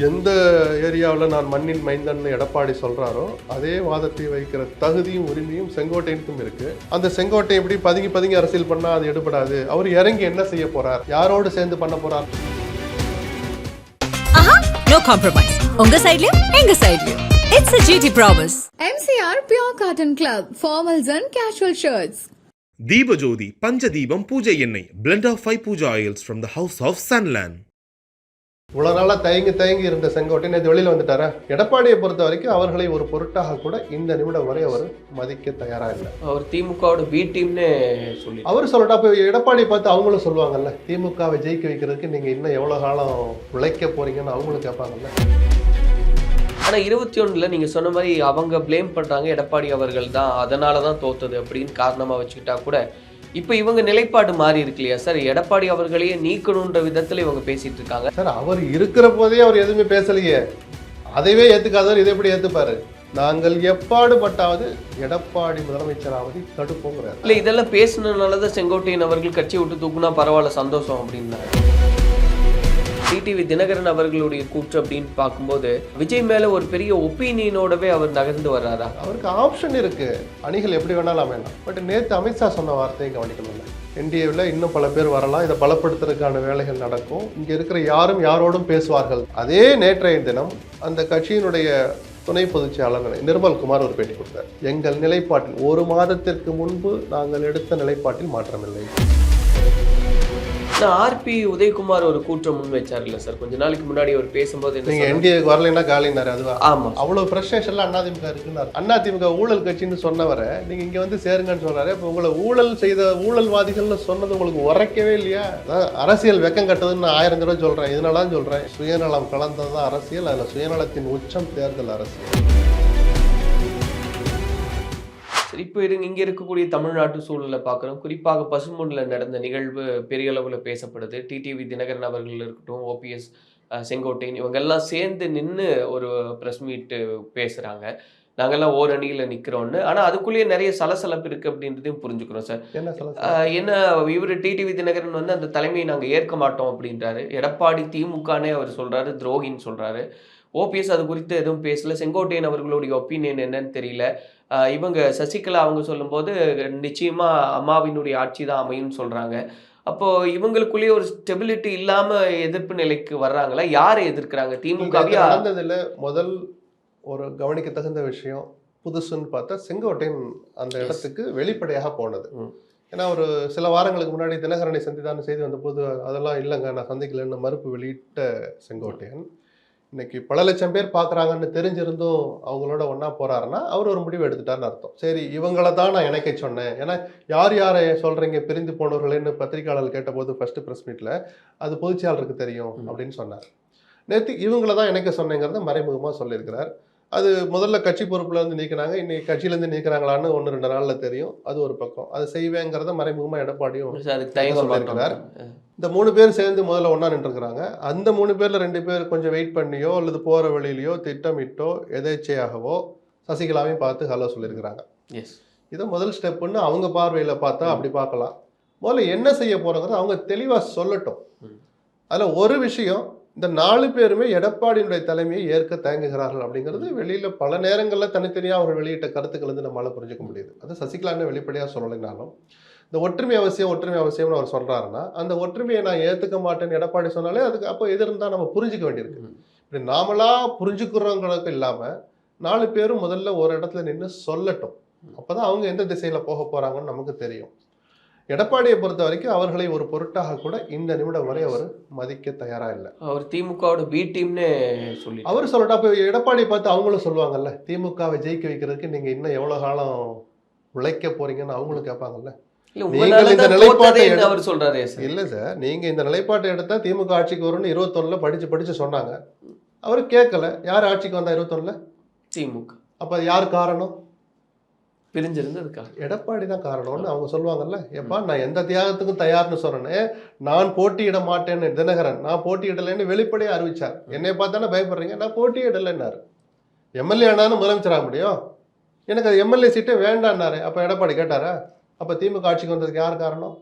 எந்த ஏரியாவில் நான் மண்ணின் மைந்தன் எடப்பாடி சொல்றாரோ அதே வாதத்தை வைக்கிற தகுதியும் உரிமையும் செங்கோட்டையனுக்கும் இருக்கு. அந்த செங்கோட்டை எப்படி பதுங்கி பதுங்கி அரசியல் பண்ணா அது எடுபடாது. அவர் இறங்கி என்ன செய்ய போறார்? யாரோடு சேர்ந்து பண்ண போறார்? ஆஹா நோ காம்ப்ரமைஸ் உங்க சைடுலயும் எங்க சைடுலயும் it's promise Club, formals and casual shirts. Deepajothi Panchadeepam பூஜை எண்ணெய். Blend of five puja oils from the house of Sunland. இவ்வளவு நாளா தயங்கி தயங்கி இருந்த செங்கோட்டை நேற்று வெளியில வந்துட்டாரா? எடப்பாடியை பொறுத்த வரைக்கும் அவர்களை ஒரு பொருட்டாக கூட இந்த நிமிடம் வரை அவர் மதிக்க தயாரா இல்லை. அவர் திமுகவோட பி டீம்னு சொல்லி அவர் சொல்லட்டா அப்ப எடப்பாடியை பார்த்து அவங்களும் சொல்லுவாங்கல்ல திமுகவை ஜெயிக்க வைக்கிறதுக்கு நீங்க இன்னும் எவ்வளவு காலம் உழைக்க போறீங்கன்னு அவங்களும் கேட்பாங்கல்ல. ஆனா இருபத்தி ஒண்ணுல நீங்க சொன்ன மாதிரி அவங்க ப்ளேம் பண்றாங்க எடப்பாடி அவர்கள் தான். அதனால தான் தோத்தது அப்படின்னு காரணமா வச்சுக்கிட்டா கூட இப்போ இவங்க நிலைப்பாடு மாறி இருக்கு இல்லையா? சார் எடப்பாடி அவர்களையே நீக்கணுன்ற விதத்துல இவங்க பேசிட்டு இருக்காங்க. சார் அவர் இருக்கிற போதே அவர் எதுவுமே பேசலையே. அதைவே ஏத்துக்காதவர் இதை எப்படி ஏத்துப்பாரு? நாங்கள் எப்பாடுபட்டாவது எடப்பாடி முதலமைச்சராவது தடுப்போங்கிறார் இல்ல இதெல்லாம் பேசுனதுனால தான் செங்கோட்டையன் அவர்கள் கட்சி விட்டு தூக்குனா பரவாயில்ல சந்தோஷம் அப்படின்னாரு. டிடிவி தினகரன் அவர்களுடைய கூற்று அப்படின்னு பார்க்கும்போது விஜய் மேல ஒரு பெரிய ஒப்பீனியனோடவே அவர் நகர்ந்து வர்றாரா? அவருக்கு ஆப்ஷன் இருக்கு. அணிகள் எப்படி வேணாலும் வேணாம் பட் நேற்று அமித்ஷா சொன்ன வார்த்தையை கவனிக்கணும் என்டிஏவில் இன்னும் பல பேர் வரலாம். இதை பலப்படுத்துறதுக்கான வேலைகள் நடக்கும். இங்கே இருக்கிற யாரும் யாரோடும் பேசுவார்கள். அதே நேற்றைய தினம் அந்த கட்சியினுடைய துணை பொதுச் செயலாளர் நிர்மல்குமார் ஒரு பேட்டி கொடுத்தார். எங்கள் நிலைப்பாட்டில் ஒரு மாதத்திற்கு முன்பு நாங்கள் எடுத்த நிலைப்பாட்டில் மாற்றமில்லை. ஆர்பி உதயகுமார் ஒரு கூற்றம் முன் வச்சார் இல்ல சார்? கொஞ்ச நாளைக்கு முன்னாடி அவர் பேசும்போது என்ன நீங்க சொன்னார்? என்டிஏக்கு வரலைன்னா காலினாரு அதுவா? ஆமா. அவ்வளவு ஃப்ரஸ்ட்ரேஷன்ல அதிமுக இருக்குன்னாரு. அதிமுக ஊழல் கட்சின்னு சொன்னவரை நீங்க இங்க வந்து சேருங்கன்னு சொல்றாரு இப்ப உங்களை ஊழல் செய்த ஊழல்வாதிகள்னு சொன்னது உங்களுக்கு உரைக்கவே இல்லையா? அரசியல் வெக்கம் கட்டுதுன்னு நான் ஆயிரம் தடவை சொல்றேன். இதனால தான் சொல்றேன். சுயநலம் கலந்ததுதான் அரசியல். அதுல சுயநலத்தின் உச்சம் தேர்தல் அரசியல். சரி இப்போ இருங்க இங்கே இருக்கக்கூடிய தமிழ்நாட்டு சூழலை பார்க்குறோம். குறிப்பாக பசுமொன்னில் நடந்த நிகழ்வு பெரிய அளவில் பேசப்படுது. டிடிவி தினகரன் அவர்கள் இருக்கட்டும் ஓபிஎஸ் செங்கோட்டையன் இவங்கெல்லாம் சேர்ந்து நின்று ஒரு ப்ரெஸ் மீட்டு பேசுகிறாங்க நாங்கெல்லாம் ஓரணியில் நிற்கிறோன்னு ஆனா அதுக்குள்ளேயே நிறைய சலசலப்பு இருக்கு அப்படின்றதையும் புரிஞ்சுக்கிறோம் சார். என்ன இவர் டிடிவி தினகரன் வந்து அந்த தலைமையை நாங்க ஏற்க மாட்டோம் அப்படின்றாரு. எடப்பாடி திமுகனே அவர் சொல்றாரு துரோகின்னு சொல்றாரு. ஓபிஎஸ் அது குறித்து எதுவும் பேசல. செங்கோட்டையன் அவர்களுடைய ஒப்பீனியன் என்னன்னு தெரியல. இவங்க சசிகலா அவங்க சொல்லும்போது நிச்சயமா அம்மாவினுடைய ஆட்சி தான் அமையும்னு சொல்றாங்க. அப்போ இவங்களுக்குள்ளேயே ஒரு ஸ்டெபிலிட்டி இல்லாம எதிர்ப்பு நிலைக்கு வர்றாங்களா? யாரை எதிர்க்கிறாங்க? திமுகவியா? நடந்ததுல முதல் ஒரு கவனிக்க தகுந்த விஷயம் புதுசுன்னு பார்த்தா செங்கோட்டையன் அந்த. இடத்துக்கு வெளிப்படையாக போனது. ஏன்னா ஒரு சில வாரங்களுக்கு முன்னாடி தினகரனை சந்தித்தான்னு செய்தி வந்தபோது அதெல்லாம் இல்லைங்க நான் சந்திக்கலன்னு மறுப்பு வெளியிட்ட செங்கோட்டையன் இன்னைக்கு பல லட்சம் பேர் பார்க்குறாங்கன்னு தெரிஞ்சிருந்தும் அவங்களோட ஒன்றா போறாருன்னா அவர் ஒரு முடிவு எடுத்துட்டாருன்னு அர்த்தம் சரி இவங்கள தான் நான் இணைக்க சொன்னேன் ஏன்னா யார் யாரை சொல்றீங்க பிரிந்து போனவர்களேன்னு பத்திரிகையாளர் கேட்டபோது ஃபர்ஸ்ட் ப்ரெஸ் மீட்டில் அது பொதுச்செயலாளருக்கு தெரியும். அப்படின்னு சொன்னார் நேற்று இவங்கள தான் இணைக்க சொன்னேங்கிறத மறைமுகமாக சொல்லியிருக்கிறார் அது முதல்ல கட்சி பொறுப்புல இருந்து நீக்கினாங்க. இன்னைக்கு கட்சியிலேருந்து நீக்கிறாங்களான்னு ஒன்று ரெண்டு நாளில் தெரியும். அது ஒரு பக்கம். அது செய்வேங்கிறத மறைமுகமாக எடப்பாடியும் சொல்லியிருக்கிறார். இந்த மூணு பேர் சேர்ந்து முதல்ல ஒன்றா நின்றுக்கிறாங்க அந்த மூணு பேரில் ரெண்டு பேர் கொஞ்சம் வெயிட் பண்ணியோ அல்லது போகிற வழியிலையோ திட்டமிட்டோ எதேச்சையாகவோ சசிகலாவையும் பார்த்து ஹலோ சொல்லியிருக்கிறாங்க. எஸ் இதை முதல் ஸ்டெப்புன்னு அவங்க பார்வையில் பார்த்தா அப்படி பார்க்கலாம். முதல்ல என்ன செய்ய போகிறோங்கிறத அவங்க தெளிவாக சொல்லட்டும். அதில் ஒரு விஷயம் இந்த நாலு பேருமே எடப்பாடியினுடைய தலைமையை ஏற்க தயங்குகிறார்கள் அப்படிங்கிறது வெளியில் பல நேரங்களில் தனித்தனியாக அவர் வெளியிட்ட கருத்துக்கள் வந்து நம்மளால் புரிஞ்சுக்க முடியுது. அது சசிகலான்னு வெளிப்படையாக சொல்லலைனாலும் இந்த ஒற்றுமை அவசியம் ஒற்றுமை அவசியம்னு அவர் சொல்கிறாருன்னா அந்த ஒற்றுமையை நான் ஏற்றுக்க மாட்டேன்னு எடப்பாடி சொன்னாலே அதுக்கு அப்போ எதிர்ந்தால் நம்ம புரிஞ்சுக்க வேண்டியிருக்கு. இப்படி நாமளா புரிஞ்சுக்கிறவங்களுக்கு இல்லாமல் நாலு பேரும் முதல்ல ஒரு இடத்துல நின்று சொல்லட்டும். அப்பதான் அவங்க எந்த திசையில போக போறாங்கன்னு நமக்கு தெரியும். எடப்பாடியை பொறுத்த வரைக்கும் அவர்களை ஒரு பொருட்டாக கூட இந்த நிமிடம் வரை அவர் மதிக்க தயாரா இல்லை. அவர் திமுகவோட பி டீம்னு சொல்லி அவர் சொல்லட்டா அப்ப எடப்பாடியை பார்த்து அவங்களும் சொல்லுவாங்கல்ல திமுகவை ஜெயிக்க வைக்கிறதுக்கு நீங்க இன்னும் எவ்வளவு காலம் உழைக்க போறீங்கன்னு அவங்களும் கேட்பாங்கல்ல. இல்ல நீங்கள் இந்த நிலைப்பாட்டை அவர் சொல்றாரு சார். இல்ல சார் நீங்க இந்த நிலைப்பாட்டை எடுத்தா திமுக ஆட்சிக்கு வரும்னு இருபத்தொன்னுல படிச்சு படிச்சு சொன்னாங்க. அவர் கேட்கல யார் ஆட்சிக்கு வந்தா இருபத்தொன்னுல? திமுக. அப்ப யார் காரணம்? பிரிஞ்சிருந்ததுக்கா எடப்பாடி தான் காரணம்னு அவங்க சொல்லுவாங்கல்ல. எப்பா நான் எந்த தியாகத்துக்கும் தயார்னு சொன்னேன் நான் போட்டியிட மாட்டேன்னு தினகரன் நான் போட்டியிடலைன்னு வெளிப்படையா அறிவிச்சார். என்னை பார்த்தானே பயப்படுறீங்க? நான் போட்டியிடலைன்னாரு. எம்எல்ஏ ஆனாலும் முதலமைச்சர் ஆக முடியும்? எனக்கு அது எம்எல்ஏ சீட்டே வேண்டான்னாரு. அப்போ எடப்பாடி கேட்டாரா? அப்போ திமுக ஆட்சிக்கு வந்ததுக்கு யார் காரணம்?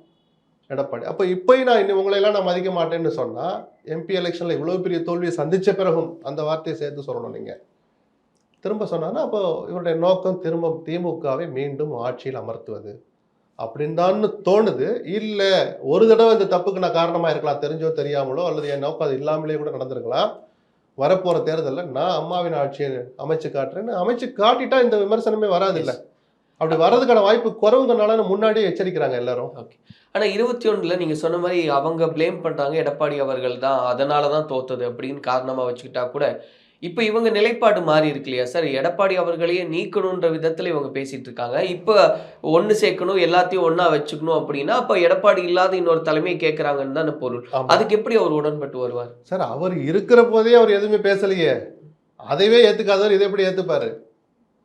எடப்பாடி. அப்போ இப்போயும் நான் இன்னும் உங்களையெல்லாம் நான் மதிக்க மாட்டேன்னு சொன்னா எம்பி எலெக்ஷன்ல இவ்வளவு பெரிய தோல்வியை சந்திச்ச பிறகும் அந்த வார்த்தையை சேர்த்து சொல்லணும் நீங்க. திரும்ப சொன்னாங்கன்னா அப்போ இவருடைய நோக்கம் திரும்ப திமுகவை மீண்டும் ஆட்சியில் அமர்த்துவது. அப்படின்னு தோணுது. இல்ல ஒரு தடவை இந்த தப்புக்கு நான் காரணமா இருக்கலாம் தெரிஞ்சோ தெரியாமலோ அல்லது என் நோக்கம் அது இல்லாமலே கூட நடந்திருக்கலாம். வரப்போற தேர்தல்ல நான் அம்மாவின் ஆட்சியை அமைச்சு காட்டுறேன்னு அமைச்சு காட்டிட்டா இந்த விமர்சனமே வராது இல்ல அப்படி வர்றதுக்கான வாய்ப்பு குறைவுங்கனால முன்னாடியே எச்சரிக்கிறாங்க எல்லாரும். ஆனா இருபத்தி ஒண்ணுல நீங்க சொன்ன மாதிரி அவங்க ப்ளேம் பண்றாங்க எடப்பாடி அவர்கள் தான் அதனால தான் தோத்தது அப்படின்னு காரணமா வச்சுக்கிட்டா கூட இப்போ இவங்க நிலைப்பாடு மாறி இருக்கு இல்லையா? சார் எடப்பாடி அவர்களையே நீக்கணுன்ற விதத்துல இவங்க பேசிட்டு இருக்காங்க. இப்போ ஒண்ணு சேர்க்கணும் எல்லாத்தையும் ஒண்ணா வச்சுக்கணும் அப்படின்னா அப்ப எடப்பாடி இல்லாத இன்னொரு தலைமையை கேட்கறாங்கன்னு தானே பொருள். அதுக்கு எப்படி அவர் உடன்பட்டு வருவார்? சார் அவர் இருக்கிற போதே அவர் எதுவுமே பேசலையே. அதைவே ஏத்துக்காதவர் இதை எப்படி ஏத்துப்பாரு?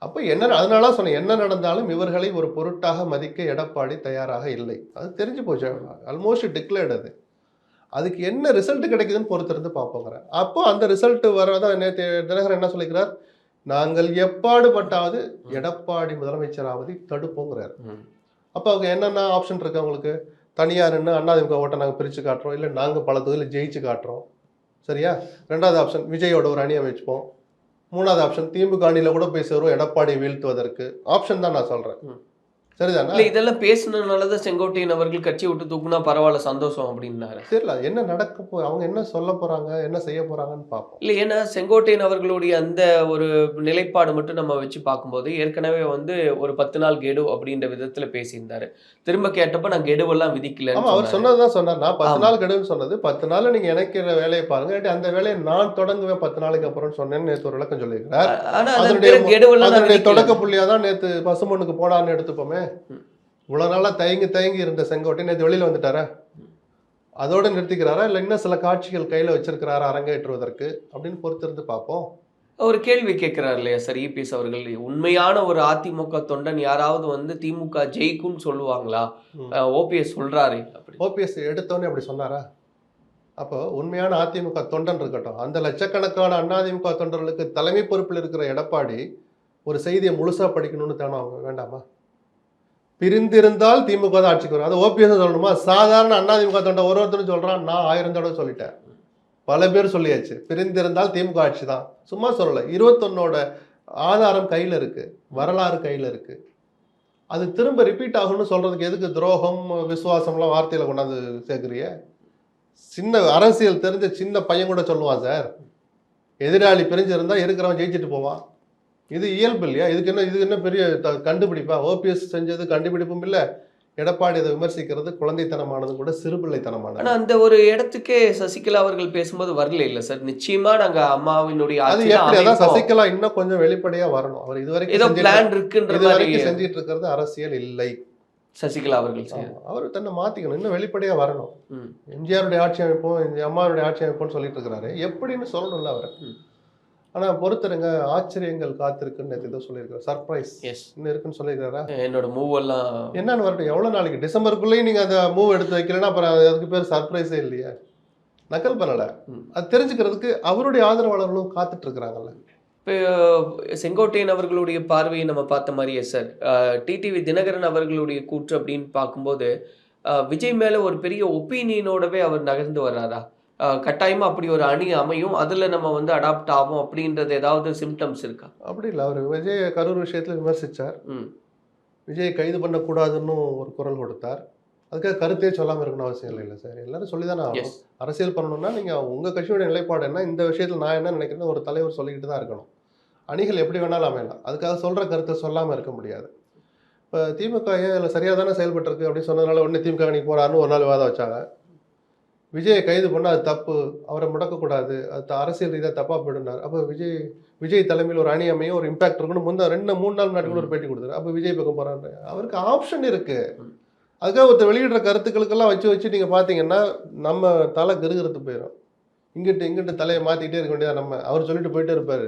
அப்ப என்ன அதனால சொன்னேன் என்ன நடந்தாலும் இவர்களை ஒரு பொருட்டாக மதிக்க எடப்பாடி தயாராக இல்லை. அது தெரிஞ்சு போச்சு ஆல்மோஸ்ட் டிக்ளேர்ட் அது. அதுக்கு என்ன ரிசல்ட் கிடைக்குதுன்னு பொறுத்திருந்து பார்ப்போங்கிறேன். அப்போ அந்த ரிசல்ட் வரதான் நேற்று தினகரன் என்ன சொல்லிக்கிறார்? நாங்கள் எப்பாடுபட்டாவது எடப்பாடி முதலமைச்சராவதை தடுப்போங்கிறார். அப்போ அவங்க என்னென்ன ஆப்ஷன் இருக்கு அவங்களுக்கு? தனியார் நின்று அண்ணாதிமுக ஓட்டை நாங்கள் பிரித்து காட்டுறோம். இல்லை நாங்கள் பல தொகுதியில் ஜெயிச்சு காட்டுறோம். சரியா? ரெண்டாவது ஆப்ஷன் விஜயோட ஒரு அணியை வச்சுப்போம் மூணாவது ஆப்ஷன் திமுக அணியில் கூட போய் சேரும் எடப்பாடி வீழ்த்துவதற்கு. ஆப்ஷன் தான் நான் சொல்கிறேன். சரிதானே? இல்ல இதெல்லாம் பேசுனதுனாலதான் செங்கோட்டையன் அவர்கள் கட்சி விட்டு தூக்குனா பரவாயில்ல சந்தோஷம் அப்படின்னாரு. தெரியல என்ன நடக்க போ அவங்க என்ன சொல்ல போறாங்க என்ன செய்ய போறாங்கன்னு பார்ப்போம். இல்லை ஏன்னா செங்கோட்டையன் அவர்களுடைய அந்த ஒரு நிலைப்பாடு மட்டும் நம்ம வச்சு பார்க்கும்போது ஏற்கனவே வந்து ஒரு பத்து நாள் கெடு அப்படின்ற விதத்துல பேசியிருந்தாரு. திரும்ப கேட்டப்ப நான் கெடுவெல்லாம் ஆமா அவர் விதிக்கல சொன்னதுதான் சொன்னார். நான் பத்து. நாள் கெடுன்னு சொன்னது பத்து நாள் நீங்க இணைக்கிற வேலையை பாருங்க அந்த வேலையை நான் தொடங்குவேன் பத்து நாளைக்கு அப்புறம் சொன்னேன்னு நேற்று ஒரு விளக்கம் சொல்லியிருக்கிறார். அதனுடைய விதிக்கல. தொடக்க புள்ளியா தான் நேத்து பசுமண்ணுக்கு போனான்னு எடுத்துப்போமே. ம். இவ்வளவு நாளா தயங்கி தயங்கி இருந்த செங்கோட்டை நேத்து வெளியில வந்துட்டாரா? அதோட நிறுத்திக்கிறாரா? இல்ல இன்னும் சில காட்சிகள் கையில வச்சிருக்கிறாரா அரங்கேற்றுவதற்கு? அப்படின்னு பொறுத்திருந்து பார்ப்போம். ஒரு கேள்வி கேட்கிறார் இல்லையா சார் இபிஎஸ் அவர்கள்? உண்மையான ஒரு அதிமுக தொண்டன் யாராவது வந்து திமுக ஜெயிக்கும்னு சொல்லுவாங்களா. ஓபிஎஸ் சொல்றாரு. அப்படி. ஓபிஎஸ் எடுத்தோன்னே அப்படி சொன்னாரா? அப்போ உண்மையான அதிமுக தொண்டன் இருக்கட்டும். அந்த லட்சக்கணக்கான அதிமுக தொண்டர்களுக்கு தலைமை பொறுப்பில் இருக்கிற எடப்பாடி ஒரு செய்தியை முழுசா படிக்கணும்னு தானே அவங்க? வேண்டாமா? பிரிந்திருந்தால் திமுக தான் ஆட்சிக்கு வரும். அது ஓபிஎஸ் சொல்லணுமா? சாதாரண அண்ணா திமுக தொண்டை ஒரு ஒருத்தரும் சொல்கிறான் நான் ஆயிரம் தடவை சொல்லிட்டேன். பல பேர் சொல்லியாச்சு. பிரிந்திருந்தால் திமுக ஆட்சி தான். சும்மா சொல்லலை. இருபத்தொன்னோட ஆதாரம் கையில் இருக்குது வரலாறு கையில் இருக்குது அது திரும்ப ரிப்பீட் ஆகும்னு சொல்கிறதுக்கு எதுக்கு துரோகம் விசுவாசம்லாம் வார்த்தையில் கொண்டாந்து சேர்க்குறிய சின்ன அரசியல் தெரிஞ்ச சின்ன பையன் கூட சொல்லுவான் சார் எதிராளி பிரிஞ்சிருந்தால் இருக்கிறவன் ஜெயிச்சுட்டு போவான்? இது இயல்பு இல்லையா? இதுக்கு என்ன இதுக்கு என்ன பெரிய கண்டுபிடிப்பா? ஓபிஎஸ் செஞ்சது கண்டுபிடிப்பும் இல்லை. எடப்பாடி அதை விமர்சிக்கிறது குழந்தைத்தனமானது கூட சிறுபிள்ளைத்தனமானது. ஆனா அந்த ஒரு இடத்துக்கே சசிகலா அவர்கள் பேசும்போது வரல இல்ல சார். நிச்சயமா நாங்க அம்மாவினுடைய அது எப்படி? அதான் அமைப்போம். சசிகலா இன்னும் கொஞ்சம் வெளிப்படையா வரணும். அவர் இதுவரைக்கும் ஏதோ பிளான் இருக்குன்ற மாதிரி இதுவரைக்கும் செஞ்சிட்டு இருக்கிறது அரசியல் இல்லை. சசிகலா அவர்கள். அவர் தன்னை மாத்திக்கணும். இன்னும் வெளிப்படையா வரணும். எம்ஜிஆருடைய ஆட்சி அமைப்போம் அம்மாவுடைய ஆட்சி அமைப்போம்னு சொல்லிட்டு இருக்கிறாரு எப்படின்னு சொல்லணும்ல அவர். ம். ஆனா பொறுத்துருங்க ஆச்சரியங்கள் காத்திருக்குன்னு நேத்து ஏதோ சொல்லியிருக்காரு. சர்ப்ரைஸ் எஸ் இன்னும் இருக்குன்னு சொல்லியிருக்காரா? என்னோட மூவ் எல்லாம் என்னன்னு வரட்டும் எவ்வளவு நாளைக்கு? டிசம்பருக்குள்ளேயும் நீங்க அந்த மூவ் எடுத்து வைக்கலன்னா அப்புறம் அது- அதுக்கு பேர் சர்ப்ரைஸே இல்லையா? நக்கல் பண்ணல. அது தெரிஞ்சுக்கிறதுக்கு அவருடைய ஆதரவாளர்களும் காத்துட்டு இருக்கிறாங்கல்ல இப்போ செங்கோட்டையன் அவர்களுடைய பார்வையை நம்ம பார்த்த மாதிரியே சார் டிடிவி தினகரன் அவர்களுடைய கூற்று அப்படின்னு பார்க்கும்போது விஜய் மேல ஒரு பெரிய ஒப்பீனியனோடவே அவர் நகர்ந்து வர்றாரா? அஹ், கட்டாயமா அப்படி ஒரு அணி அமையும். அதுல நம்ம வந்து அடாப்ட் ஆகும் அப்படின்றது ஏதாவது சிம்டம்ஸ் இருக்கா? அப்படி இல்லை. அவர் விஜய் கரூர் விஷயத்துல விமர்சிச்சார். ம். விஜயை கைது பண்ணக்கூடாதுன்னு ஒரு குரல் கொடுத்தார். அதுக்காக கருத்தே சொல்லாமல் இருக்கணும் அவசியம் இல்லை இல்லை சார். எல்லாரும் சொல்லி தானே அரசியல் பண்ணணும்னா நீங்கள் உங்கள் கட்சியோட நிலைப்பாடு என்ன? இந்த விஷயத்தில் நான் என்ன நினைக்கிறேன்னு ஒரு தலைவர் சொல்லிக்கிட்டு தான் இருக்கணும். அணிகள் எப்படி வேணாலும் அமையலாம். அதுக்காக சொல்கிற கருத்தை சொல்லாமல் இருக்க முடியாது. இப்போ திமுக ஏன் இதில் சரியாக தானே செயல்பட்டிருக்கு அப்படின்னு சொன்னதுனால உடனே திமுக அணிக்கு போகிறாருன்னு ஒரு நாள் வாதம் வச்சாங்க. விஜயை கைது பண்ணால் அது தப்பு அவரை முடக்கக்கூடாது அது அரசியல் ரீதியாக தப்பாக போயிடுனார் அப்போ விஜய் விஜய் தலைமையில் ஒரு அணி அமையும் ஒரு இம்பாக்ட் இருக்குன்னு முந்தா ரெண்டு மூணு நாள் நாட்கள் ஒரு பேட்டி கொடுத்தாரு. அப்போ விஜய் பக்கம் போகிறாரு அவருக்கு ஆப்ஷன் இருக்குது அதுக்காக ஒருத்தர் வெளியிடுற கருத்துக்களுக்கெல்லாம் வச்சு வச்சு நீங்கள் பார்த்தீங்கன்னா நம்ம தலை கருகிறது போயிடும் இங்கிட்டு இங்கிட்டு தலையை மாற்றிக்கிட்டே இருக்க வேண்டியதாக நம்ம. அவர் சொல்லிட்டு போயிட்டே இருப்பார்.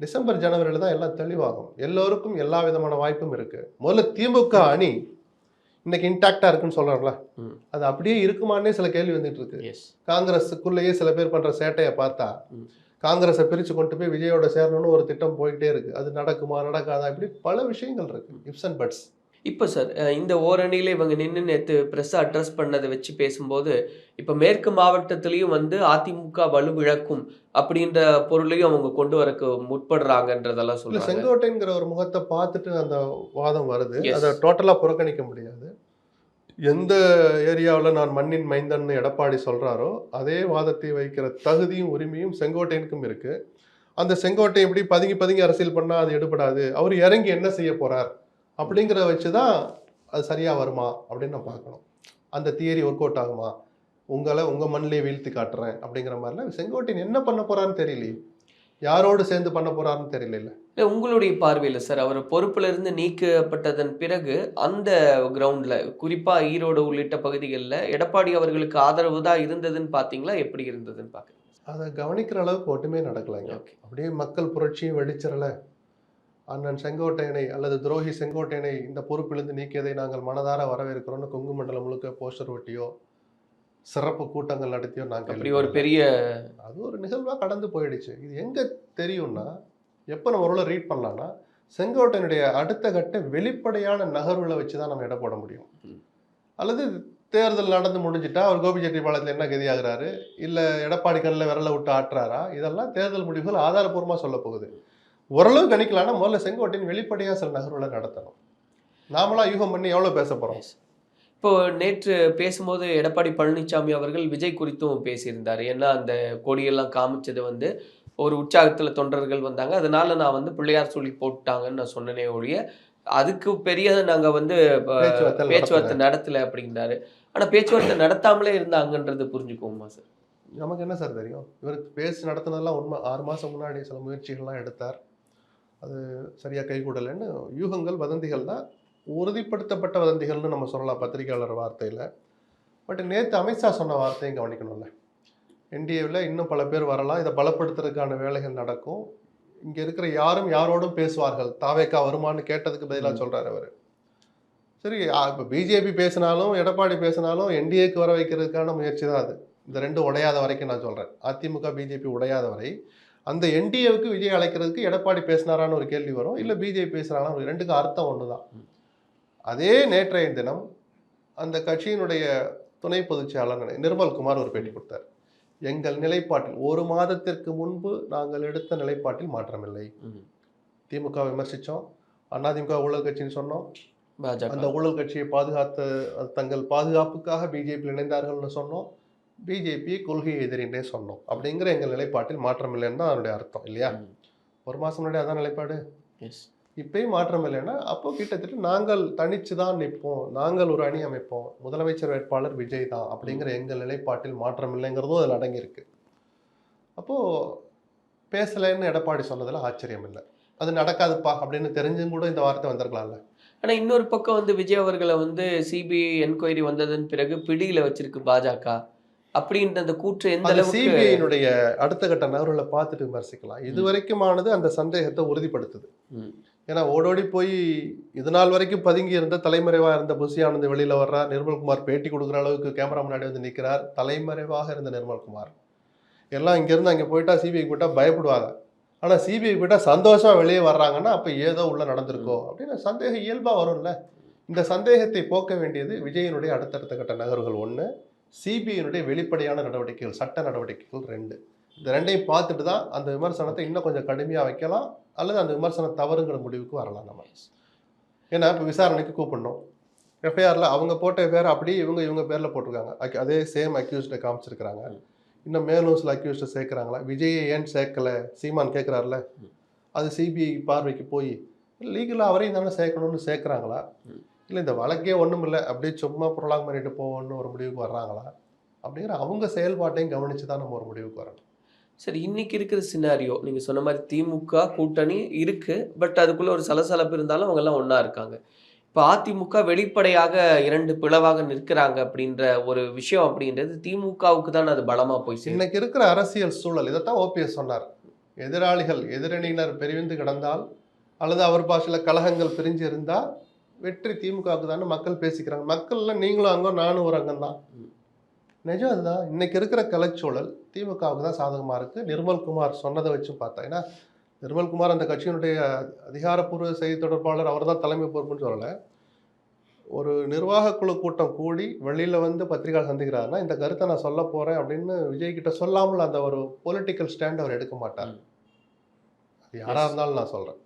டிசம்பர் ஜனவரியில் தான் எல்லாம் தெளிவாகும். எல்லோருக்கும் எல்லா விதமான வாய்ப்பும் இருக்குது முதல்ல திமுக அணி இன்னைக்கு இன்டாக்டா இருக்குன்னு ம். அது அப்படியே இருக்குமான்னே சில கேள்வி வந்துட்டு இருக்கு. காங்கிரஸுக்குள்ளேயே சில பேர் பண்ற சேட்டையை பார்த்தா. காங்கிரஸை பிரிச்சு கொண்டு போய் விஜயோட சேரணும்னு ஒரு திட்டம் போயிட்டே இருக்கு. அது நடக்குமா நடக்காதா இப்படி பல விஷயங்கள் இருக்கு. இப்ஸ் அண்ட் பட்ஸ் இப்போ சார் இந்த ஓரணியில் இவங்க நின்று நேற்று ப்ரெஸ்ஸை அட்ரஸ் பண்ணதை வச்சு பேசும்போது இப்போ மேற்கு மாவட்டத்திலையும் வந்து அதிமுக வலுவிழக்கும் அப்படின்ற பொருளையும் அவங்க கொண்டு வரக்கு முற்படுறாங்கன்றதெல்லாம் சொல்றாங்க. செங்கோட்டைங்கிற ஒரு முகத்தை பார்த்துட்டு அந்த வாதம் வருது. அதை டோட்டலா புறக்கணிக்க முடியாது. எந்த ஏரியாவில் நான் மண்ணின் மைந்தன் எடப்பாடி சொல்றாரோ அதே வாதத்தை வைக்கிற தகுதியும் உரிமையும் செங்கோட்டையனுக்கும் இருக்கு. அந்த செங்கோட்டை இப்படி பதுங்கி பதுங்கி அரசியல் பண்ணா அது எடுபடாது. அவர் இறங்கி என்ன செய்ய போறார்? அப்படிங்கிறத வச்சு தான் அது சரியா வருமா அப்படின்னு நான் பார்க்கணும். அந்த தியரி ஒர்க் அவுட் ஆகுமா? உங்களை உங்க மண்ணிலே வீழ்த்தி காட்டுறேன் அப்படிங்கிற மாதிரிலாம் செங்கோட்டையன் என்ன பண்ண போறான்னு தெரியலையே. யாரோடு சேர்ந்து பண்ண போறாருன்னு தெரியல இல்ல, உங்களுடைய பார்வையில் சார் அவர் பொறுப்புல இருந்து நீக்கப்பட்டதன் பிறகு அந்த கிரவுண்ட்ல குறிப்பா ஈரோடு உள்ளிட்ட பகுதிகளில் எடப்பாடி அவர்களுக்கு ஆதரவு தான் இருந்ததுன்னு பார்த்தீங்களா எப்படி இருந்ததுன்னு பார்க்குறேன் அதை கவனிக்கிற அளவுக்கு ஒட்டுமே நடக்கலைங்க. ஓகே அப்படியே மக்கள் புரட்சியும் வெடிச்சிடல அண்ணன் செங்கோட்டையனை அல்லது துரோகி செங்கோட்டையனை இந்த பொறுப்பிலிருந்து நீக்கியதை நாங்கள் மனதார வரவேற்கிறோம்னு கொங்கு மண்டலம் முழுக்க போஸ்டர் ஒட்டியோ சிறப்பு கூட்டங்கள் நடத்தியோ நாங்கள் அப்படி ஒரு பெரிய அது ஒரு நிகழ்வாக கடந்து போயிடுச்சு. இது எங்கே தெரியும்னா எப்போ நம்ம ஒரு ரீட் பண்ணலாம்னா செங்கோட்டையனுடைய அடுத்த கட்ட வெளிப்படையான நகர்வுகளை வச்சு தான் நம்ம எடை போட முடியும். அல்லது தேர்தல் நடந்து முடிஞ்சிட்டா அவர் கோபிச்செட்டிப்பாளையத்தில் என்ன கதியாகிறாரு? இல்லை எடப்பாடி கண்ணில் விரல விட்டு ஆட்டுறாரா? இதெல்லாம் தேர்தல் முடிவுகள் ஆதாரப்பூர்வமாக சொல்ல போகுது. ஓரளவு கணிக்கலாம்னா முதல்ல செங்கோட்டையின் வெளிப்படையாக சில நகர்வுகளை நடத்தணும். நாமளா யூகம் பண்ணி எவ்வளோ பேச போகிறோம் இப்போ நேற்று பேசும்போது எடப்பாடி பழனிசாமி அவர்கள் விஜய் குறித்தும் பேசியிருந்தார். ஏன்னா அந்த கொடியெல்லாம் காமிச்சது வந்து ஒரு உற்சாகத்தில் தொண்டர்கள் வந்தாங்க. அதனால நான் வந்து பிள்ளையார் சொல்லி போட்டாங்கன்னு நான் சொன்னனே ஒழிய அதுக்கு பெரிய நாங்கள் வந்து பேச்சுவார்த்தை நடத்தல. அப்படிங்கிறாரு. ஆனால் பேச்சுவார்த்தை நடத்தாமலே இருந்தாங்கன்றது புரிஞ்சுக்குவோமா சார்? நமக்கு என்ன சார் தெரியும்? இவருக்கு பேசி நடத்தினதெல்லாம் உண்மை. ஆறு மாதம் முன்னாடி சில முயற்சிகள்லாம் எடுத்தார். அது சரியாக கைகூடலைன்னு யூகங்கள் வதந்திகள் தான் உறுதிப்படுத்தப்பட்ட வதந்திகள்னு நம்ம சொல்லலாம் பத்திரிகையாளர் வார்த்தையில். பட் நேற்று அமித்ஷா சொன்ன வார்த்தையும் கவனிக்கணும்ல. என்டிஏவில் இன்னும் பல பேர் வரலாம். இதை பலப்படுத்துறதுக்கான வேலைகள் நடக்கும். இங்கே இருக்கிற யாரும் யாரோடும் பேசுவார்கள். தாவேக்கா வருமான்னு கேட்டதுக்கு பதிலாக சொல்கிறார் அவர். சரி இப்போ பிஜேபி பேசினாலும் எடப்பாடி பேசினாலும் என்டிஏக்கு வர வைக்கிறதுக்கான முயற்சி தான் அது. இந்த ரெண்டும் உடையாத வரைக்கும் நான் சொல்கிறேன் அதிமுக பிஜேபி உடையாத வரை அந்த என்டிஏவுக்கு விஜய் அழைக்கிறதுக்கு எடப்பாடி பேசினாரான்னு ஒரு கேள்வி வரும். இல்லை பிஜேபி பேசுகிறானா ஒரு ரெண்டுக்கும் அர்த்தம் ஒன்று தான் அதே நேற்றைய தினம் அந்த கட்சியினுடைய துணை பொதுச் செயலாளர் நிர்மல்குமார் ஒரு பேட்டி கொடுத்தார். எங்கள் நிலைப்பாட்டில் ஒரு மாதத்திற்கு முன்பு நாங்கள் எடுத்த நிலைப்பாட்டில் மாற்றமில்லை. திமுக விமர்சித்தோம் அதிமுக ஊழல் கட்சின்னு சொன்னோம். அந்த ஊழல் கட்சியை பாதுகாத்த தங்கள் பாதுகாப்புக்காக பிஜேபியில் இணைந்தார்கள்னு சொன்னோம். பிஜேபி கொள்கை எதிரின்னே சொன்னோம் அப்படிங்கிற எங்கள் நிலைப்பாட்டில் மாற்றம் இல்லைன்னு தான் அதனுடைய அர்த்தம் இல்லையா. ஒரு மாதம் முன்னாடி அதான் நிலைப்பாடு. எஸ் இப்பயும் மாற்றம் இல்லைன்னா அப்போ கிட்டத்தட்ட நாங்கள் தனிச்சு தான் நிற்போம். நாங்கள் ஒரு அணி அமைப்போம். முதலமைச்சர் வேட்பாளர் விஜய் தான் அப்படிங்கிற எங்கள் நிலைப்பாட்டில் மாற்றம் இல்லைங்கிறதும் அதில் அடங்கியிருக்கு. அப்போது பேசலைன்னு எடப்பாடி சொன்னதில் ஆச்சரியம் இல்லை. அது நடக்காதுப்பா அப்படின்னு தெரிஞ்சும் கூட இந்த வார்த்தை வந்திருக்கலாம்ல. ஆனா இன்னொரு பக்கம் வந்து விஜய் அவர்களை வந்து சிபிஐ என்கொயரி வந்ததன் பிறகு பிடியில வச்சிருக்கு பாஜக. அப்படின்ற அந்த கூற்று எந்த அளவுக்கு சிபிஐனுடைய அடுத்த கட்ட நகர்வுகளை பார்த்துட்டு விமர்சிக்கலாம். இது வரைக்குமானது அந்த சந்தேகத்தை உறுதிப்படுத்துது. ஏன்னா ஓடோடி போய் இது நாள் வரைக்கும் பதுங்கி இருந்த தலைமறைவாக இருந்த புசி ஆனந்த் வெளியில வர்றார். நிர்மல்குமார் பேட்டி கொடுக்குற அளவுக்கு கேமரா முன்னாடி வந்து நிற்கிறார் தலைமறைவாக இருந்த நிர்மல்குமார். எல்லாம் இங்கேருந்து அங்கே போயிட்டா சிபிஐ போயிட்டா பயப்படுவாங்க. ஆனால் சிபிஐ போயிட்டா சந்தோஷமா வெளியே வர்றாங்கன்னா அப்போ ஏதோ உள்ள நடந்திருக்கோ அப்படின்னு சந்தேகம் இயல்பாக வரும்ல. இந்த சந்தேகத்தை போக்க வேண்டியது விஜயனுடைய அடுத்தடுத்த கட்ட நகர்வுகள் ஒன்று சிபிஐனுடைய வெளிப்படையான நடவடிக்கைகள் சட்ட நடவடிக்கைகள் ரெண்டு. இந்த ரெண்டையும் பார்த்துட்டு தான் அந்த விமர்சனத்தை இன்னும் கொஞ்சம் கடுமையாக வைக்கலாம் அல்லது அந்த விமர்சனம் தவறுங்கிற முடிவுக்கு வரலாம் நம்ம. ஏன்னா இப்போ விசாரணைக்கு கூப்பிடணும். எஃப்ஐஆரில் அவங்க போட்ட பேர் அப்படியே இவங்க இவங்க பேரில் போட்டிருக்காங்க. அதே சேம் அக்யூஸ்டை காமிச்சிருக்கிறாங்க. இன்னும் மேலும் சில அக்யூஸ்டை சேர்க்குறாங்களா? விஜயை ஏன் சேர்க்கலை? சீமான் கேட்குறாருல அது சிபிஐ பார்வைக்கு போய் லீகலாக அவரையும் தானே சேர்க்கணும்னு சேர்க்குறாங்களா? இல்லை இந்த வழக்கே ஒன்றும் இல்லை. அப்படியே சும்மா புரளாங் பண்ணிட்டு போவோம்னு ஒரு முடிவுக்கு வர்றாங்களா? அப்படிங்கிற அவங்க செயல்பாட்டையும் கவனித்து தான் நம்ம ஒரு முடிவுக்கு வரணும். சரி இன்னைக்கு இருக்கிற சினாரியோ நீங்க சொன்ன மாதிரி திமுக கூட்டணி இருக்கு. பட் அதுக்குள்ள ஒரு சலசலப்பு இருந்தாலும் அவங்க எல்லாம் ஒண்ணா இருக்காங்க. இப்போ அதிமுக வெளிப்படையாக இரண்டு பிளவாக நிற்கிறாங்க அப்படின்ற ஒரு விஷயம் அப்படின்றது திமுகவுக்கு தான் அது பலமா போய் இன்னைக்கு இருக்கிற அரசியல் சூழல் இதைத்தான் ஓபிஎஸ் சொன்னார். எதிராளிகள் எதிரணியினர் பிரிவிந்து கிடந்தால் அல்லது அவர் பாஷையில் கழகங்கள் பிரிஞ்சு இருந்தால் வெற்றி திமுகவுக்கு தான் மக்கள் பேசிக்கிறாங்க. மக்கள்ல நீங்களும் அங்கம் நானும் ஒரு அங்கம் தான் நிஜம் அதுதான். இன்னைக்கு இருக்கிற கலைச்சூழல் திமுகவுக்கு தான் சாதகமாக இருக்குது நிர்மல்குமார் சொன்னதை வச்சு பார்த்தா ஏன்னா நிர்மல்குமார் அந்த கட்சியினுடைய அதிகாரப்பூர்வ செய்தி தொடர்பாளர் அவர் தான் தலைமை பொறுப்புன்னு சொல்லலை. ஒரு நிர்வாக குழு கூட்டம் கூடி வெளியில வந்து பத்திரிகையாளர் சந்திக்கிறாருன்னா இந்த கருத்தை நான் சொல்ல போறேன் அப்படின்னு விஜய் கிட்ட சொல்லாமல் அந்த ஒரு பொலிட்டிக்கல் ஸ்டாண்ட் அவர் எடுக்க மாட்டார். அது யாரா இருந்தாலும் நான் சொல்றேன்.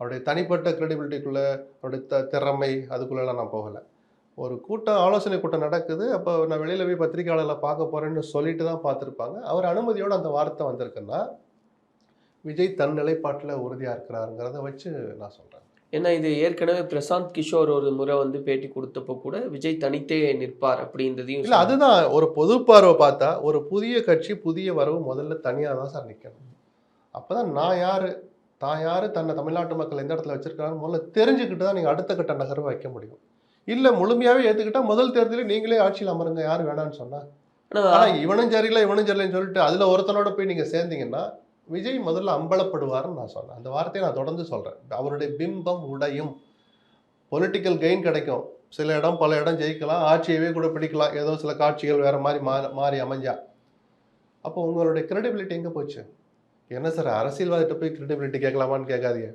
அவருடைய தனிப்பட்ட கிரெடிபிலிட்டிக்குள்ள அவருடைய த திறமை அதுக்குள்ளெல்லாம் நான் போகலை. ஒரு கூட்டம் ஆலோசனை கூட்டம் நடக்குது. அப்போ நான் வெளியில போய் பத்திரிகையாளர்களை பார்க்க போறேன்னு சொல்லிட்டு தான் பார்த்துருப்பாங்க. அவர் அனுமதியோட அந்த வார்த்தை வந்திருக்குன்னா விஜய் தன் நிலைப்பாட்டில் உறுதியா இருக்கிறாருங்கிறத வச்சு நான் சொல்றேன். ஏன்னா இது ஏற்கனவே பிரசாந்த் கிஷோர் ஒரு முறை வந்து பேட்டி கொடுத்தப்போ கூட விஜய் தனித்தே நிற்பார் அப்படின்றதையும் இல்ல அதுதான். ஒரு பொது பார்வை பார்த்தா ஒரு புதிய கட்சி புதிய வரவு முதல்ல தனியா தான் சார் நிக்கணும். அப்பதான் நான் யாரு? தான் யாரு தன்னை தமிழ்நாட்டு மக்கள் எந்த இடத்துல வச்சிருக்காங்க முதல்ல தெரிஞ்சுக்கிட்டு தான் நீங்க அடுத்த கட்ட நகர்வு வைக்க முடியும். இல்ல முழுமையாவே ஏத்துக்கிட்டா முதல் தேர்தலில் நீங்களே ஆட்சியில் அமருங்க யாரு வேணாம்னு சொன்னா. ஆனா ஆனா இவனும் சரியில்லை இவனும் சரியில்லைன்னு சொல்லிட்டு அதுல ஒருத்தனோட போய் நீங்க சேர்ந்தீங்கன்னா விஜய் முதல்ல அம்பலப்படுவாருன்னு நான் சொன்னேன். அந்த வார்த்தையை நான் தொடர்ந்து சொல்றேன். அவருடைய பிம்பம் உடையும். பொலிட்டிக்கல் கெயின் கிடைக்கும். சில இடம் பல இடம் ஜெயிக்கலாம் ஆட்சியவே கூட பிடிக்கலாம். ஏதோ சில காட்சிகள் வேற மாதிரி மா- மாறி அமைஞ்சா. அப்போ உங்களுடைய கிரெடிபிலிட்டி எங்க போச்சு? என்ன சார் அரசியல்வாதிட்ட போய் கிரெடிபிலிட்டி கேட்கலாமான்னு கேட்காதீங்க.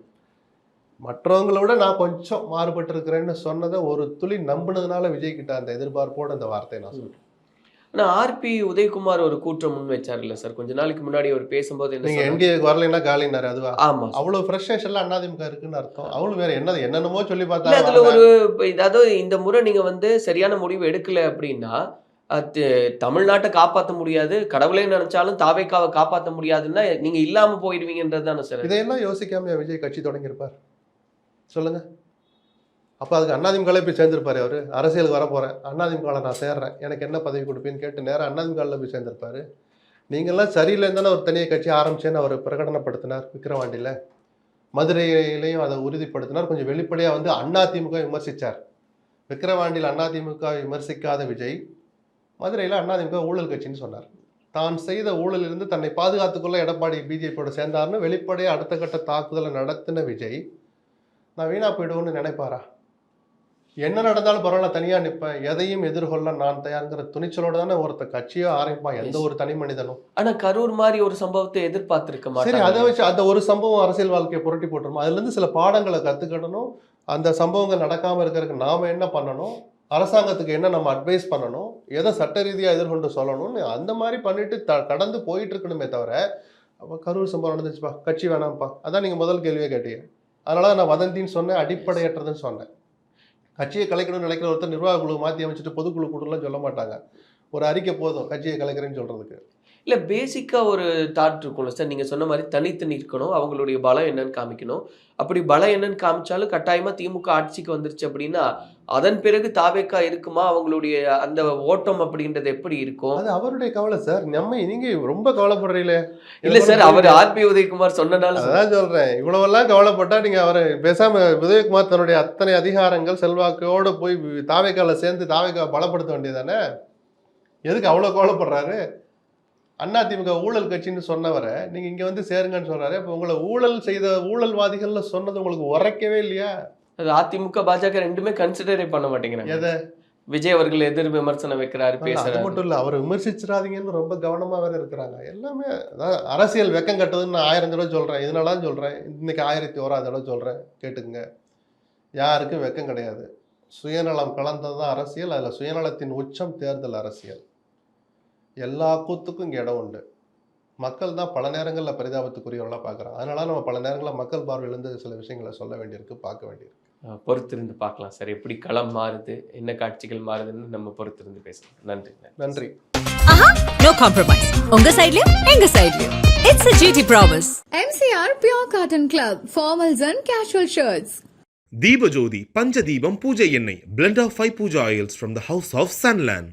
மற்றவங்கள விட நான் கொஞ்சம் மாறுபட்டு இருக்கிறேன்னு சொன்னதை ஒரு துளி நம்பினதுனால விஜய் கிட்ட அந்த எதிர்பார்ப்போட அந்த வார்த்தையை நான் சொல்றேன். ஆனா ஆர்பி உதயகுமார் ஒரு கூற்றம் முன் வச்சார் இல்ல சார். கொஞ்ச நாளைக்கு முன்னாடி அவர் பேசும்போது என்ன நீங்க சொன்னார்? என்டிஏக்கு வரலைன்னா காலினாரு அதுவா? ஆமா அவ்வளவு ஃப்ரெஷ்னேஷன்ல அதிமுக இருக்குன்னு அர்த்தம். அவளும் வேற என்னது என்னென்னமோ சொல்லி பார்த்தா அதுல ஒரு இதாவது இந்த முறை நீங்க வந்து சரியான முடிவு எடுக்கல அப்படின்னா தமிழ்நாட்டை காப்பாற்ற முடியாது. கடவுளே நினைச்சாலும் தாவேக்காவை காப்பாற்ற முடியாதுன்னா நீங்க இல்லாம போயிடுவீங்கன்றது தானே சார். இதையெல்லாம் யோசிக்காம விஜய் கட்சி தொடங்கியிருப்பார். சொல்லுங்க. அப்போ அதுக்கு அண்ணாதிமுகலே போய் சேர்ந்திருப்பாரு அவர். அரசியலுக்கு வர போகிறேன் அண்ணாதிமுகவில் நான் சேர்றேன். எனக்கு என்ன பதவி கொடுப்பீன்னு கேட்டு நேராக அண்ணாதிமுகவில் போய் சேர்ந்திருப்பாரு. நீங்கள்லாம் சரியில்லைன்னு தானே ஒரு தனியாக கட்சி ஆரம்பிச்சேன்னு அவர் பிரகடனப்படுத்தினார் விக்கிரவாண்டியில். மதுரையிலையும் அதை உறுதிப்படுத்தினார். கொஞ்சம் வெளிப்படையாக வந்து அதிமுக விமர்சித்தார் விக்கிரவாண்டியில் அதிமுக விமர்சிக்காத விஜய் மதுரையில் அதிமுக ஊழல் கட்சின்னு சொன்னார். தான் செய்த ஊழலிலிருந்து தன்னை பாதுகாத்துக்கொள்ள எடப்பாடி பிஜேபியோட சேர்ந்தார்னு வெளிப்படையாக அடுத்த கட்ட தாக்குதலை நடத்தின விஜய் நான் வீணா போயிடுவோன்னு நினைப்பாரா? என்ன நடந்தாலும் பரவாயில்ல தனியா நிற்பேன் எதையும் எதிர்கொள்ள நான் தயாருங்கிற துணிச்சலோட தானே ஒருத்த கட்சியோ ஆரம்பிப்பான். எந்த ஒரு தனி மனிதனும். ஆனா கரூர் மாதிரி ஒரு சம்பவத்தை எதிர்பார்த்திருக்க சரி மாட்டாங்க. அதை வச்சு அந்த ஒரு சம்பவம் அரசியல் வாழ்க்கையை புரட்டி போட்டுருமா? அதுல இருந்து சில பாடங்களை கத்துக்கிடணும். அந்த சம்பவங்கள் நடக்காம இருக்கிறதுக்கு நாம என்ன பண்ணணும்? அரசாங்கத்துக்கு என்ன நம்ம அட்வைஸ் பண்ணணும்? எதை சட்ட ரீதியாக எதிர்கொண்டு சொல்லணும்னு அந்த மாதிரி பண்ணிட்டு த கடந்து போயிட்டு இருக்கணுமே தவிர கரூர் சம்பவம் நடந்துச்சுப்பா கட்சி வேணாம்ப்பா. அதான் நீங்கள் முதல் கேள்வியே கேட்டீங்க. அதனால நான் வதந்தின்னு சொன்னேன் அடிப்படையற்றதுன்னு சொன்னேன். கட்சியை கலைக்கணும்னு நினைக்கிற ஒருத்தர் நிர்வாக குழு மாற்றி அமைச்சிட்டு பொதுக்குழு கூட்டம்லாம் சொல்ல மாட்டாங்க. ஒரு அறிக்கை போதும் கட்சியை கலைக்கிறேன்னு சொல்கிறதுக்கு இல்லை பேசிக்காக ஒரு தாட் இருக்கும்ல சார். நீங்கள் சொன்ன மாதிரி தனித்து நிற்கணும் அவங்களுடைய பலம் என்னன்னு காமிக்கணும். அப்படி பலம் என்னன்னு காமிச்சாலும் கட்டாயமாக திமுக ஆட்சிக்கு வந்துருச்சு அப்படின்னா அதன் பிறகு தாவேக்கா இருக்குமா? அவங்களுடைய அந்த ஓட்டம் அப்படின்றது எப்படி இருக்கும்? அது அவருடைய கவலை சார். நம்ம நீங்க ரொம்ப கவலைப்படுறீங்களே. இல்ல சார். அவர் ஆர்பி உதயகுமார் சொன்னனால. அதான் சொல்றேன். இவ்வளவெல்லாம் கவலைப்பட்டா நீங்க அவரை பேசாம உதயகுமார் தன்னுடைய அத்தனை அதிகாரங்கள் செல்வாக்கோட போய் தாவைக்கால சேர்ந்து தாவைக்கா பலப்படுத்த வேண்டியதானே எதுக்கு அவ்வளவு கவலைப்படுறாரு? அதிமுக ஊழல் கட்சின்னு சொன்னவரை நீங்க இங்க வந்து சேருங்கன்னு சொல்றாரு. அப்ப உங்களை ஊழல் செய்த ஊழல்வாதிகள்னு சொன்னது உங்களுக்கு உரைக்கவே இல்லையா? அதிமுக பாஜக ரெண்டுமே கன்சிடரே பண்ண மாட்டேங்கிறாங்க. எதை? விஜய் அவர்கள் எதிர் விமர்சனம் வைக்கிறாரு அது பேசுறாரு. மட்டும் இல்ல அவரை விமர்சிச்சிடாதீங்கன்னு ரொம்ப கவனமா வேற இருக்கிறாங்க. எல்லாமே அதான் அரசியல் வெக்கம் கட்டுதுன்னு நான் ஆயிரம் தடவை சொல்றேன். இதனால தான் சொல்றேன். இன்னைக்கு ஆயிரத்தி ஓராது தடவை சொல்றேன். கேட்டுக்குங்க. யாருக்கும் வெக்கம் கிடையாது. சுயநலம் கலந்தது தான் அரசியல். அதுல சுயநலத்தின் உச்சம் தேர்தல் அரசியல். எல்லா கூத்துக்கும் இங்க இடம் உண்டு. மக்கள் தான் பல நேரங்களில் பரிதாபத்துக்குரியவர்களாக பார்க்குறாங்க. அதனால நம்ம பல நேரங்களில் மக்கள் பார்வையிலேருந்து சில விஷயங்களை சொல்ல வேண்டியிருக்கு பார்க்க வேண்டியிருக்கு. பொறுத்திருந்து பார்க்கலாம் சார். எப்படி களம் மாறுது என்ன காட்சிகள் மாறுதுன்னு நம்ம பொறுத்திருந்து பேசலாம். நன்றி நன்றி ஆஹா நோ காம்ப்ரமைஸ் உங்க சைடுலயும் எங்க சைடுலயும் it's a GT promise MCR Pure Cotton Club, formals and casual shirts. Deepajothi Panchadeepam பூஜை எண்ணெய். Blend of five puja oils from the house of Sunland